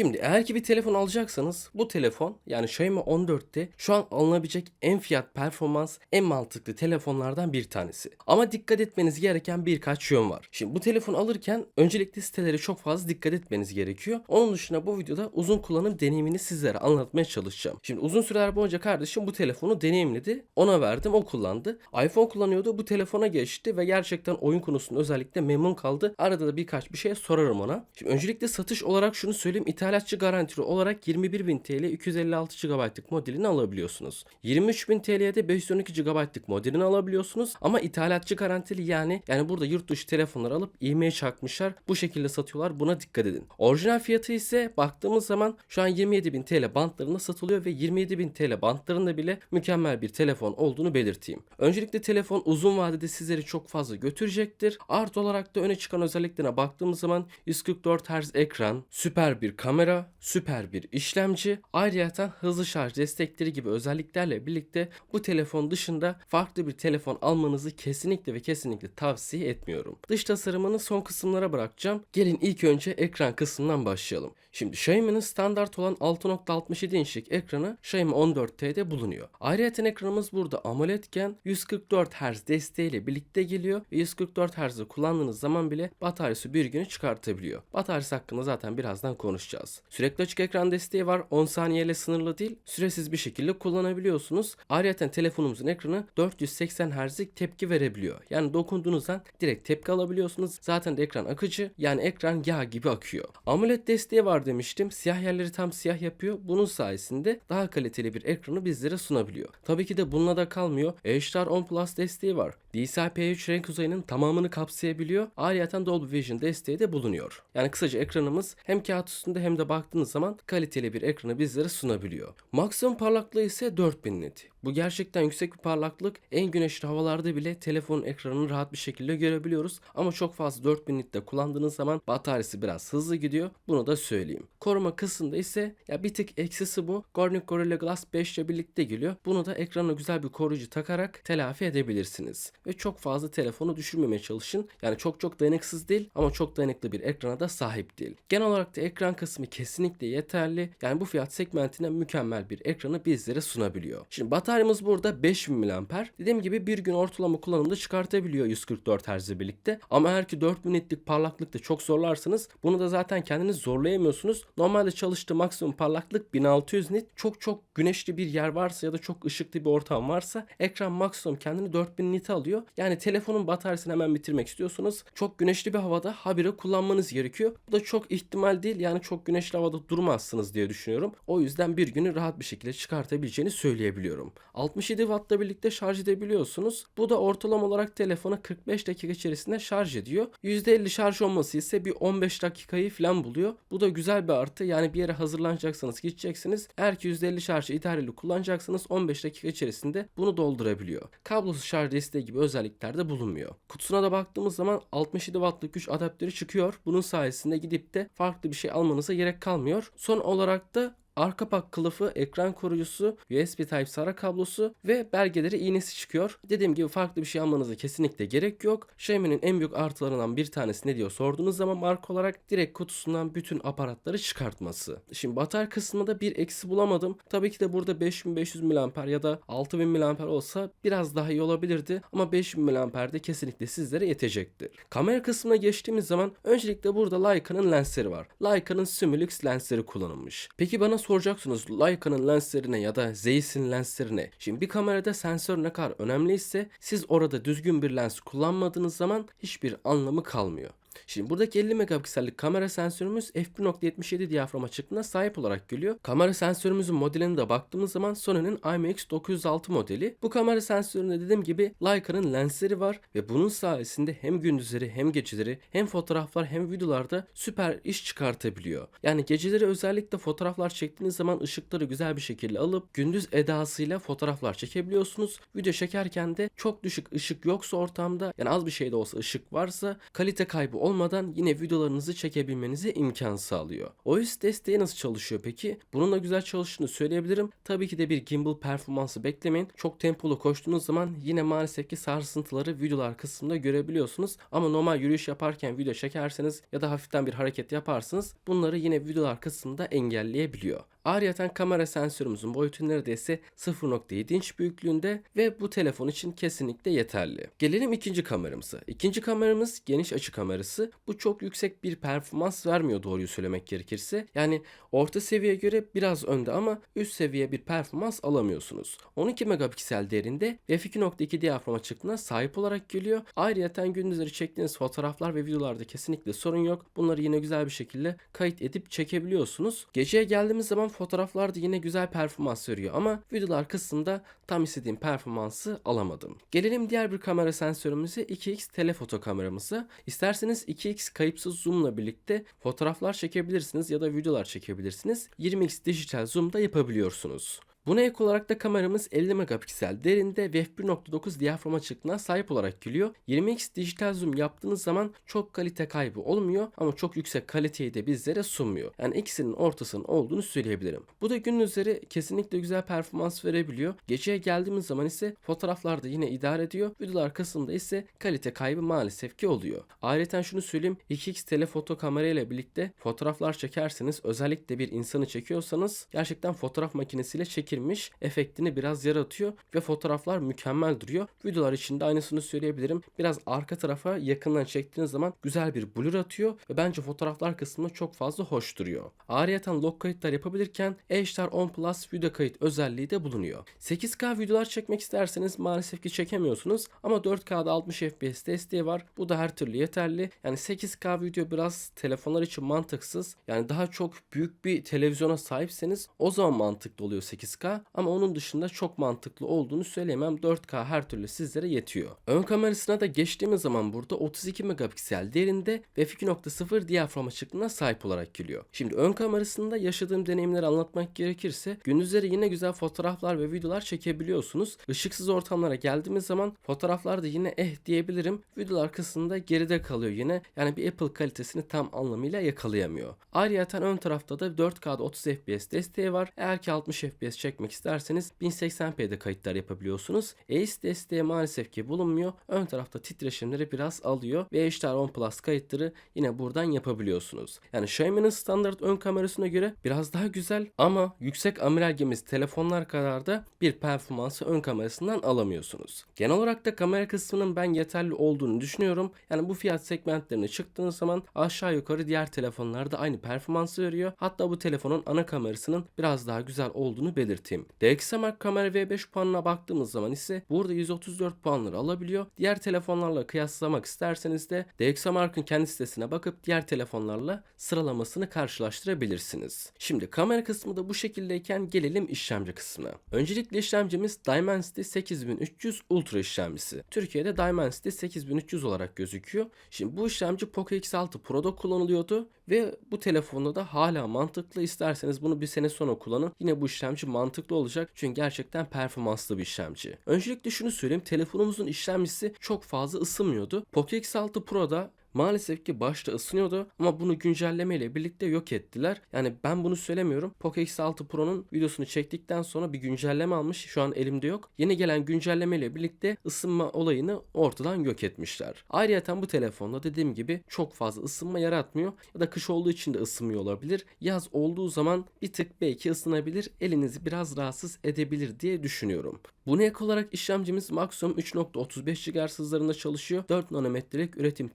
Şimdi eğer ki bir telefon alacaksanız bu telefon yani Xiaomi 14'te şu an alınabilecek en fiyat performans en mantıklı telefonlardan bir tanesi. Ama dikkat etmeniz gereken birkaç yön var. Şimdi bu telefonu alırken öncelikle sitelere çok fazla dikkat etmeniz gerekiyor. Onun dışında bu videoda uzun kullanım deneyimini sizlere anlatmaya çalışacağım. Şimdi uzun süreler boyunca kardeşim bu telefonu deneyimledi. Ona verdim o kullandı. iPhone kullanıyordu bu telefona geçti ve gerçekten oyun konusunda özellikle memnun kaldı. Arada da birkaç bir şey sorarım ona. Şimdi öncelikle satış olarak şunu söyleyeyim. İthalatçı garantili olarak 21.000 TL 256 GB'lık modelini alabiliyorsunuz. 23.000 TL'ye de 512 GB'lık modelini alabiliyorsunuz. Ama ithalatçı garantili yani yani burada yurt dışı telefonlar alıp iğmeye çakmışlar. Bu şekilde satıyorlar. Buna dikkat edin. Orijinal fiyatı ise baktığımız zaman şu an 27.000 TL bantlarında satılıyor ve 27.000 TL bantlarında bile mükemmel bir telefon olduğunu belirteyim. Öncelikle telefon uzun vadede sizleri çok fazla götürecektir. Artı olarak da öne çıkan özelliklerine baktığımız zaman 144 Hz ekran, süper bir kamera, süper bir işlemci, ayrıca hızlı şarj destekleri gibi özelliklerle birlikte bu telefon dışında farklı bir telefon almanızı kesinlikle ve kesinlikle tavsiye etmiyorum. Dış tasarımını son kısımlara bırakacağım. Gelin ilk önce ekran kısmından başlayalım. Şimdi Xiaomi'nin standart olan 6.67 inçlik ekranı Xiaomi 14T'de bulunuyor. Ayrıca ekranımız burada AMOLEDken 144 Hz desteğiyle birlikte geliyor ve 144 Hz'ı kullandığınız zaman bile bataryası bir günü çıkartabiliyor. Bataryası hakkında zaten birazdan konuşacağız. Sürekli açık ekran desteği var. 10 saniyeyle sınırlı değil. Süresiz bir şekilde kullanabiliyorsunuz. Ayrıca telefonumuzun ekranı 480 Hz'lik tepki verebiliyor. Yani dokunduğunuzdan direkt tepki alabiliyorsunuz. Zaten de ekran akıcı. Yani ekran yağ gibi akıyor. AMOLED desteği var demiştim. Siyah yerleri tam siyah yapıyor. Bunun sayesinde daha kaliteli bir ekranı bizlere sunabiliyor. Tabii ki de bununla da kalmıyor. HDR 10 Plus desteği var. DCI-P3 renk uzayının tamamını kapsayabiliyor. Ayrıca Dolby Vision desteği de bulunuyor. Yani kısaca ekranımız hem kağıt üstünde hem de baktığınız zaman kaliteli bir ekranı bizlere sunabiliyor. Maksimum parlaklığı ise 4000 nit. Bu gerçekten yüksek bir parlaklık. En güneşli havalarda bile telefonun ekranını rahat bir şekilde görebiliyoruz. Ama çok fazla 4000 nitte kullandığınız zaman bataryası biraz hızlı gidiyor. Bunu da söyleyeyim. Koruma kısmında ise ya bir tık eksisi bu. Corning Gorilla Glass 5 ile birlikte geliyor. Bunu da ekrana güzel bir koruyucu takarak telafi edebilirsiniz. Ve çok fazla telefonu düşürmemeye çalışın. Yani çok çok dayanıksız değil ama çok dayanıklı bir ekrana da sahip değil. Genel olarak da ekran kısmı kesinlikle yeterli. Yani bu fiyat segmentine mükemmel bir ekranı bizlere sunabiliyor. Şimdi bataryamız burada 5000 mAh. Dediğim gibi bir gün ortalama kullanımda çıkartabiliyor 144 Hz birlikte. Ama eğer ki 4000 nitlik parlaklıkta çok zorlarsanız bunu da zaten kendiniz zorlayamıyorsunuz. Normalde çalıştığı maksimum parlaklık 1600 nit. Çok çok güneşli bir yer varsa ya da çok ışıklı bir ortam varsa ekran maksimum kendini 4000 nit alıyor. Yani telefonun bataryasını hemen bitirmek istiyorsanız çok güneşli bir havada habire kullanmanız gerekiyor. Bu da çok ihtimal değil. Yani çok güneşli havada durmazsınız diye düşünüyorum. O yüzden bir günü rahat bir şekilde çıkartabileceğini söyleyebiliyorum. 67 Watt'la birlikte şarj edebiliyorsunuz. Bu da ortalama olarak telefonu 45 dakika içerisinde şarj ediyor. %50 şarj olması ise bir 15 dakikayı falan buluyor. Bu da güzel bir artı. Yani bir yere hazırlanacaksanız gideceksiniz. Eğer ki %50 şarjı idareli kullanacaksanız 15 dakika içerisinde bunu doldurabiliyor. Kablosuz şarj desteği gibi özellikler de bulunmuyor. Kutusuna da baktığımız zaman 67 wattlık güç adaptörü çıkıyor. Bunun sayesinde gidip de farklı bir şey almanıza gerek kalmıyor. Son olarak da arka pak kılıfı, ekran koruyucusu, USB Type-C kablosu ve belgeleri iğnesi çıkıyor. Dediğim gibi farklı bir şey almanıza kesinlikle gerek yok. Xiaomi'nin en büyük artılarından bir tanesi ne diyor sorduğunuz zaman marka olarak direkt kutusundan bütün aparatları çıkartması. Şimdi batarya kısmında bir eksi bulamadım. Tabii ki de burada 5500 mAh ya da 6000 mAh olsa biraz daha iyi olabilirdi. Ama 5000 mAh de kesinlikle sizlere yetecektir. Kamera kısmına geçtiğimiz zaman öncelikle burada Leica'nın lensleri var. Leica'nın Simulux lensleri kullanılmış. Peki bana soracaksınız Leica'nın lenslerine ya da Zeiss'in lenslerine. Şimdi bir kamerada sensör ne kadar önemliyse siz orada düzgün bir lens kullanmadığınız zaman hiçbir anlamı kalmıyor. Şimdi buradaki 50 megapiksellik kamera sensörümüz f1.77 diyafram açıklığına sahip olarak geliyor. Kamera sensörümüzün modeline de baktığımız zaman Sony'nin IMX906 modeli. Bu kamera sensöründe dediğim gibi Leica'nın lensleri var ve bunun sayesinde hem gündüzleri hem geceleri hem fotoğraflar hem videolarda süper iş çıkartabiliyor. Yani geceleri özellikle fotoğraflar çektiğiniz zaman ışıkları güzel bir şekilde alıp gündüz edasıyla fotoğraflar çekebiliyorsunuz. Video çekerken de çok düşük ışık yoksa ortamda yani az bir şey de olsa ışık varsa kalite kaybı olmadan yine videolarınızı çekebilmenize imkan sağlıyor. OS desteği nasıl çalışıyor peki? Bununla güzel çalıştığını söyleyebilirim. Tabii ki de bir gimbal performansı beklemeyin. Çok tempolu koştuğunuz zaman yine maalesef ki sarsıntıları videolar kısmında görebiliyorsunuz. Ama normal yürüyüş yaparken video çekerseniz ya da hafiften bir hareket yaparsınız bunları yine videolar kısmında engelleyebiliyor. Ayrıca kamera sensörümüzün boyutu neredeyse 0.7 inç büyüklüğünde ve bu telefon için kesinlikle yeterli. Gelelim ikinci kameramıza. İkinci kameramız geniş açı kamerası. Bu çok yüksek bir performans vermiyor doğruyu söylemek gerekirse. Yani orta seviyeye göre biraz önde ama üst seviye bir performans alamıyorsunuz. 12 megapiksel değerinde f2.2 diyafram açıklığına sahip olarak geliyor. Ayrıca gündüzleri çektiğiniz fotoğraflar ve videolarda kesinlikle sorun yok. Bunları yine güzel bir şekilde kayıt edip çekebiliyorsunuz. Geceye geldiğimiz zaman fotoğraflarda yine güzel performans veriyor ama videolar kısmında tam istediğim performansı alamadım. Gelelim diğer bir kamera sensörümüze 2x telefoto kameramıza. İsterseniz 2x kayıpsız zoomla birlikte fotoğraflar çekebilirsiniz ya da videolar çekebilirsiniz. 20x dijital zoom da yapabiliyorsunuz. Buna ek olarak da kameramız 50 megapiksel derinde ve f1.9 diyafram açıklığına sahip olarak geliyor. 20x dijital zoom yaptığınız zaman çok kalite kaybı olmuyor ama çok yüksek kaliteyi de bizlere sunmuyor. Yani ikisinin ortasının olduğunu söyleyebilirim. Bu da gündüzleri kesinlikle güzel performans verebiliyor. Geceye geldiğimiz zaman ise fotoğraflarda yine idare ediyor. Videolar kısmında ise kalite kaybı maalesef ki oluyor. Ayrıca şunu söyleyeyim 2x telefoto kamera ile birlikte fotoğraflar çekerseniz özellikle bir insanı çekiyorsanız gerçekten fotoğraf makinesiyle çekilmiş efektini biraz yaratıyor ve fotoğraflar mükemmel duruyor. Videolar için de aynısını söyleyebilirim. Biraz arka tarafa yakından çektiğiniz zaman güzel bir blur atıyor ve bence fotoğraflar kısmında çok fazla hoş duruyor. Ayrıca log kayıtlar yapabilirken HDR 10 Plus video kayıt özelliği de bulunuyor. 8K videolar çekmek isterseniz maalesef ki çekemiyorsunuz ama 4K'da 60 FPS desteği var. Bu da her türlü yeterli. Yani 8K video biraz telefonlar için mantıksız. Yani daha çok büyük bir televizyona sahipseniz o zaman mantıklı oluyor 8K ama onun dışında çok mantıklı olduğunu söyleyemem. 4K her türlü sizlere yetiyor. Ön kamerasına da geçtiğimiz zaman burada 32 megapiksel derinde ve f2.0 diyafram açıklığına sahip olarak geliyor. Şimdi ön kamerasında yaşadığım deneyimleri anlatmak gerekirse gündüzleri yine güzel fotoğraflar ve videolar çekebiliyorsunuz. Işıksız ortamlara geldiğimiz zaman fotoğraflarda yine eh diyebilirim. Videolar kısmında geride kalıyor yine. Yani bir Apple kalitesini tam anlamıyla yakalayamıyor. Ayrıca ön tarafta da 4K'da 30 FPS desteği var. Eğer ki 60 FPS çekmek isterseniz 1080p'de kayıtlar yapabiliyorsunuz. ACE desteği maalesef ki bulunmuyor. Ön tarafta titreşimleri biraz alıyor ve HDR 10 Plus kayıtları yine buradan yapabiliyorsunuz. Yani Xiaomi'nin standart ön kamerasına göre biraz daha güzel ama yüksek amiral gemisi telefonlar kadar da bir performansı ön kamerasından alamıyorsunuz. Genel olarak da kamera kısmının ben yeterli olduğunu düşünüyorum. Yani bu fiyat segmentlerine çıktığınız zaman aşağı yukarı diğer telefonlarda aynı performansı veriyor. Hatta bu telefonun ana kamerasının biraz daha güzel olduğunu belirteyim. DxOMark kamera V5 puanına baktığımız zaman ise burada 134 puanları alabiliyor. Diğer telefonlarla kıyaslamak isterseniz de DxOMark'ın kendi sitesine bakıp diğer telefonlarla sıralamasını karşılaştırabilirsiniz. Şimdi kamera kısmı da bu şekildeyken gelelim işlemci kısmına. Öncelikle işlemcimiz Dimensity 8300 Ultra işlemcisi. Türkiye'de Dimensity 8300 olarak gözüküyor. Şimdi bu işlemci Poco X6 Pro'da kullanılıyordu ve bu telefonda da hala mantıklı. İsterseniz bunu bir sene sonra kullanın. Yine bu işlemci mantıklı olacak. Çünkü gerçekten performanslı bir işlemci. Öncelikle şunu söyleyeyim. Telefonumuzun işlemcisi çok fazla ısınmıyordu. Poco X6 Pro'da maalesef ki başta ısınıyordu ama bunu güncelleme ile birlikte yok ettiler. Yani ben bunu söylemiyorum. Poco X6 Pro'nun videosunu çektikten sonra bir güncelleme almış. Şu an elimde yok. Yeni gelen güncelleme ile birlikte ısınma olayını ortadan yok etmişler. Ayrıca bu telefonda dediğim gibi çok fazla ısınma yaratmıyor. Ya da kış olduğu için de ısınmıyor olabilir. Yaz olduğu zaman bir tık belki ısınabilir. Elinizi biraz rahatsız edebilir diye düşünüyorum. Buna ek olarak işlemcimiz maksimum 3.35 GHz hızlarında çalışıyor. 4 nanometrelik üretim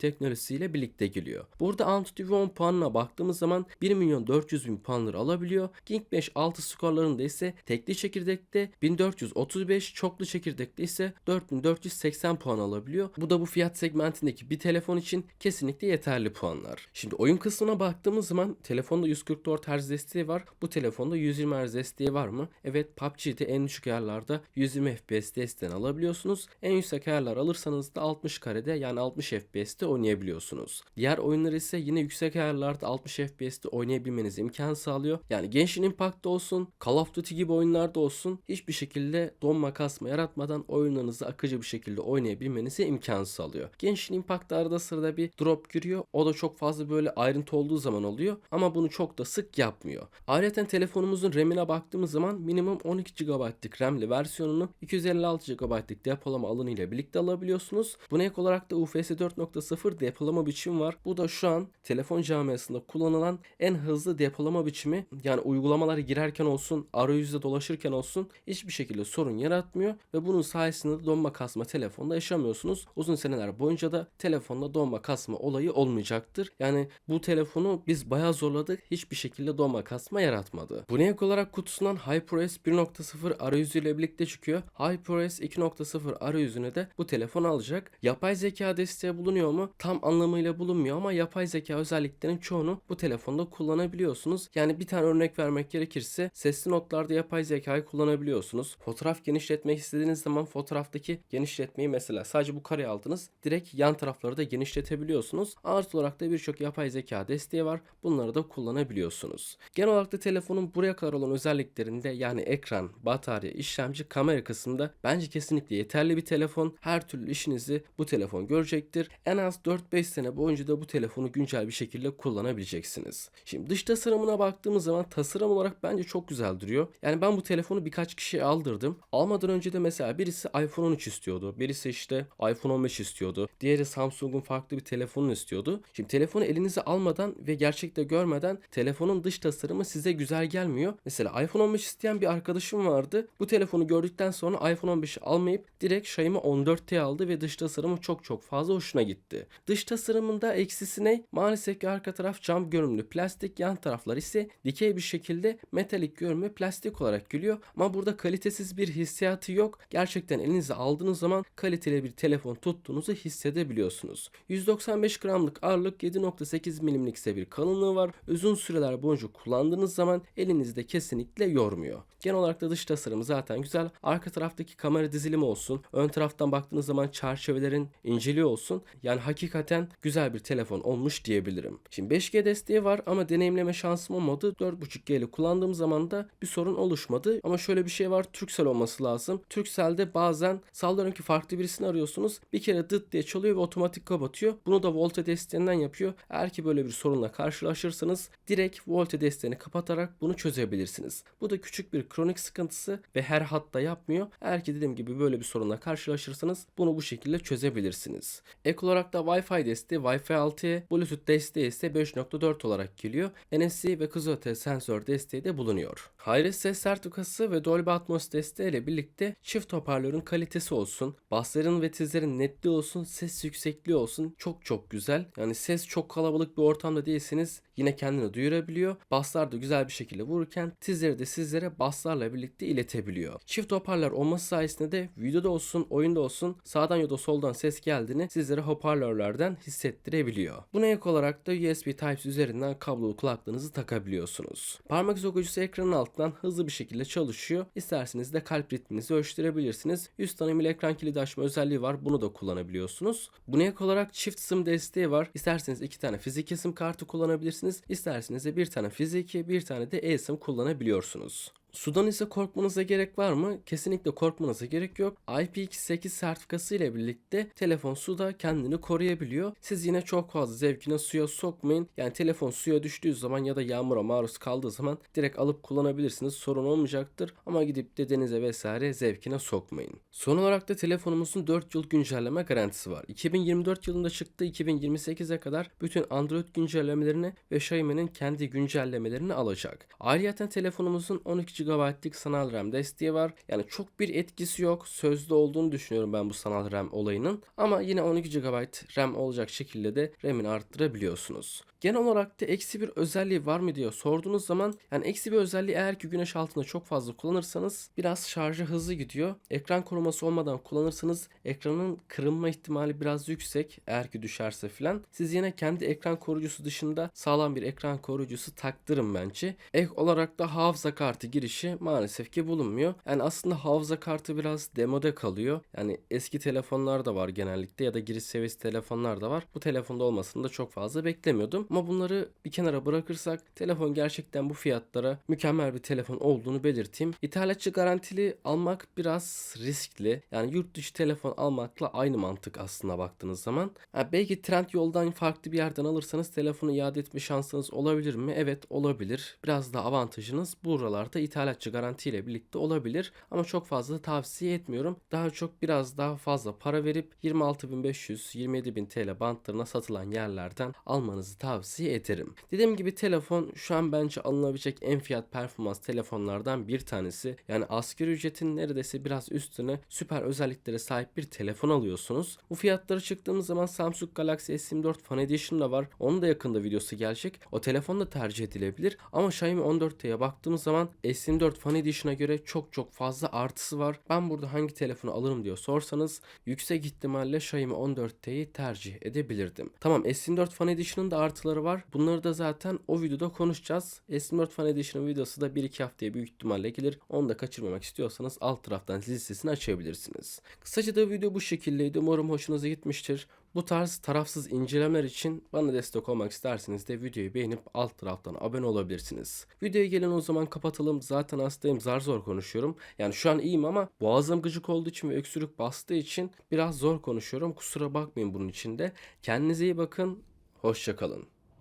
teknolojisiyle birlikte geliyor. Burada 10 puanına baktığımız zaman 1 milyon 400 bin puanları alabiliyor. King 5 6 skorlarında ise tekli çekirdekte 1435, çoklu çekirdekte ise 4480 puan alabiliyor. Bu da bu fiyat segmentindeki bir telefon için kesinlikle yeterli puanlar. Şimdi oyun kısmına baktığımız zaman telefonda 144 Hz desteği var. Bu telefonda 120 Hz desteği var mı? Evet PUBG'de en düşük ayarlarda 120 FPS desteğini alabiliyorsunuz. En yüksek ayarlar alırsanız da 60 karede yani 60 FPS'te oynayabiliyorsunuz. Kullanabiliyorsunuz. Diğer oyunları ise yine yüksek ayarlarda 60 FPS'te oynayabilmenize imkan sağlıyor. Yani Genshin Impact'ta olsun, Call of Duty gibi oyunlarda olsun hiçbir şekilde donma kasma yaratmadan oyunlarınızı akıcı bir şekilde oynayabilmenize imkan sağlıyor. Genshin Impact'ta arada sırada bir drop giriyor. O da çok fazla böyle ayrıntı olduğu zaman oluyor ama bunu çok da sık yapmıyor. Ayrıca telefonumuzun RAM'ine baktığımız zaman minimum 12 GB'lık RAM'li versiyonunu 256 GB'lık depolama alanı ile birlikte alabiliyorsunuz. Buna ek olarak da UFS 4.0 depolama biçimi var. Bu da şu an telefon camiasında kullanılan en hızlı depolama biçimi. Yani uygulamalara girerken olsun, arayüzde dolaşırken olsun hiçbir şekilde sorun yaratmıyor ve bunun sayesinde de donma kasma telefonda yaşamıyorsunuz. Uzun seneler boyunca da telefonda donma kasma olayı olmayacaktır. Yani bu telefonu biz bayağı zorladık. Hiçbir şekilde donma kasma yaratmadı. Buna ek olarak kutusundan HyperOS 1.0 arayüzüyle birlikte çıkıyor. HyperOS 2.0 arayüzüne de bu telefon alacak. Yapay zeka desteği bulunuyor mu? Tam anlamıyla bulunmuyor ama yapay zeka özelliklerinin çoğunu bu telefonda kullanabiliyorsunuz. Yani bir tane örnek vermek gerekirse sesli notlarda yapay zekayı kullanabiliyorsunuz. Fotoğraf genişletmek istediğiniz zaman fotoğraftaki genişletmeyi mesela sadece bu kareyi aldınız. Direkt yan tarafları da genişletebiliyorsunuz. Artı olarak da birçok yapay zeka desteği var. Bunları da kullanabiliyorsunuz. Genel olarak da telefonun buraya kadar olan özelliklerinde yani ekran, batarya, işlemci, kamera kısmında bence kesinlikle yeterli bir telefon. Her türlü işinizi bu telefon görecektir. En az 4-5 sene boyunca da bu telefonu güncel bir şekilde kullanabileceksiniz. Şimdi dış tasarımına baktığımız zaman tasarım olarak bence çok güzel duruyor. Yani ben bu telefonu birkaç kişiye aldırdım. Almadan önce de mesela birisi iPhone 13 istiyordu. Birisi işte iPhone 15 istiyordu. Diğeri Samsung'un farklı bir telefonunu istiyordu. Şimdi telefonu elinize almadan ve gerçekte görmeden telefonun dış tasarımı size güzel gelmiyor. Mesela iPhone 15 isteyen bir arkadaşım vardı. Bu telefonu gördükten sonra iPhone 15'i almayıp direkt Xiaomi 14T aldı ve dış tasarımı çok çok fazla hoşuna gitti. Dış tasarımında eksisi ne? Maalesef ki arka taraf cam görünümlü plastik, yan taraflar ise dikey bir şekilde metalik görünümlü plastik olarak geliyor. Ama burada kalitesiz bir hissiyatı yok. Gerçekten elinize aldığınız zaman kaliteli bir telefon tuttuğunuzu hissedebiliyorsunuz. 195 gramlık ağırlık 7.8 milimlik ise bir kalınlığı var. Uzun süreler boyunca kullandığınız zaman elinizde kesinlikle yormuyor. Genel olarak da dış tasarımı zaten güzel. Arka taraftaki kamera dizilimi olsun. Ön taraftan baktığınız zaman çerçevelerin inceliği olsun. Yani hakikaten güzel bir telefon olmuş diyebilirim. Şimdi 5G desteği var ama deneyimleme şansım olmadı. 4.5G ile kullandığım zaman da bir sorun oluşmadı. Ama şöyle bir şey var. Turkcell olması lazım. Turkcell'de bazen sallıyorum ki farklı birisini arıyorsunuz. Bir kere dıt diye çalıyor ve otomatik kapatıyor. Bunu da Volte desteğinden yapıyor. Eğer ki böyle bir sorunla karşılaşırsanız direkt Volte desteğini kapatarak bunu çözebilirsiniz. Bu da küçük bir kronik sıkıntısı ve her hatta yapmıyor. Eğer ki dediğim gibi böyle bir sorunla karşılaşırsanız bunu bu şekilde çözebilirsiniz. Ek olarak da Wi-Fi desteği Wi-Fi 6'ya, Bluetooth desteği ise 5.4 olarak geliyor. NFC ve kız öte sensör desteği de bulunuyor. Hayres ses sertifikası ve Dolby Atmos desteği ile birlikte çift hoparlörün kalitesi olsun, basların ve tizlerin netliği olsun, ses yüksekliği olsun çok çok güzel. Yani ses çok kalabalık bir ortamda değilseniz yine kendini duyurabiliyor. Baslar da güzel bir şekilde vururken tizleri de sizlere baslarla birlikte iletebiliyor. Çift hoparlör olması sayesinde de videoda olsun, oyunda olsun sağdan ya da soldan ses geldiğini sizlere hoparlörlerden hissettirebiliyor. Buna ek olarak da USB Type-C üzerinden kablolu kulaklığınızı takabiliyorsunuz. Parmak izi okuyucusu ekranın altından hızlı bir şekilde çalışıyor. İsterseniz de kalp ritminizi ölçtürebilirsiniz. Yüz tanımıyla ekran kilidi açma özelliği var. Bunu da kullanabiliyorsunuz. Buna ek olarak çift SIM desteği var. İsterseniz iki tane fiziki SIM kartı kullanabilirsiniz. İsterseniz de bir tane fiziki, bir tane de eSIM kullanabiliyorsunuz. Sudan ise korkmanıza gerek var mı? Kesinlikle korkmanıza gerek yok. IPX8 sertifikası ile birlikte telefon suda kendini koruyabiliyor. Siz yine çok fazla zevkine suya sokmayın. Yani telefon suya düştüğü zaman ya da yağmura maruz kaldığı zaman direkt alıp kullanabilirsiniz. Sorun olmayacaktır. Ama gidip de denize vesaire zevkine sokmayın. Son olarak da telefonumuzun 4 yıl güncelleme garantisi var. 2024 yılında çıktı. 2028'e kadar bütün Android güncellemelerini ve Xiaomi'nin kendi güncellemelerini alacak. Ayrıca telefonumuzun 12 GB'lık sanal RAM desteği var. Yani çok bir etkisi yok. Sözde olduğunu düşünüyorum ben bu sanal RAM olayının. Ama yine 12 GB RAM olacak şekilde de RAM'ini arttırabiliyorsunuz. Genel olarak da eksi bir özelliği var mı diye sorduğunuz zaman yani eksi bir özelliği eğer ki güneş altında çok fazla kullanırsanız biraz şarjı hızlı gidiyor. Ekran koruması olmadan kullanırsanız ekranın kırılma ihtimali biraz yüksek eğer ki düşerse filan. Siz yine kendi ekran koruyucusu dışında sağlam bir ekran koruyucusu taktırın bence. Ek olarak da hafıza kartı girişi girişi maalesef ki bulunmuyor. Yani aslında hafıza kartı biraz demode kalıyor. Yani eski telefonlar da var genellikle ya da giriş seviyesi telefonlar da var. Bu telefonda olmasını da çok fazla beklemiyordum. Ama bunları bir kenara bırakırsak telefon gerçekten bu fiyatlara mükemmel bir telefon olduğunu belirteyim. İthalatçı garantili almak biraz riskli. Yani yurt dışı telefon almakla aynı mantık aslında baktığınız zaman. Ha, belki trend yoldan farklı bir yerden alırsanız telefonu iade etme şansınız olabilir mi? Evet olabilir. Biraz da avantajınız buralarda ithalatçı garantiyle birlikte olabilir. Ama çok fazla tavsiye etmiyorum. Daha çok biraz daha fazla para verip 26.500-27.000 TL bantlarına satılan yerlerden almanızı tavsiye ederim. Dediğim gibi telefon şu an bence alınabilecek en fiyat performans telefonlardan bir tanesi. Yani asgari ücretin neredeyse biraz üstüne süper özelliklere sahip bir telefon alıyorsunuz. Bu fiyatları çıktığımız zaman Samsung Galaxy S24 Fan Edition da var. Onun da yakında videosu gelecek. O telefon da tercih edilebilir. Ama Xiaomi 14T'ye baktığımız zaman S24 Fan Edition'a göre çok çok fazla artısı var. Ben burada hangi telefonu alırım diyor sorsanız yüksek ihtimalle Xiaomi 14T'yi tercih edebilirdim. Tamam S24 Fan Edition'ın da artıları var. Bunları da zaten o videoda konuşacağız. S24 Fan Edition videosu da 1-2 haftaya büyük ihtimalle gelir. Onu da kaçırmamak istiyorsanız alt taraftan listesini açabilirsiniz. Kısaca da video bu şekildeydi. Umarım hoşunuza gitmiştir. Bu tarz tarafsız incelemeler için bana destek olmak isterseniz de videoyu beğenip alt taraftan abone olabilirsiniz. Videoya gelin o zaman kapatalım. Zaten hastayım zar zor konuşuyorum. Yani şu an iyiyim ama boğazım gıcık olduğu için ve öksürük bastığı için biraz zor konuşuyorum. Kusura bakmayın bunun için de. Kendinize iyi bakın. Hoşçakalın.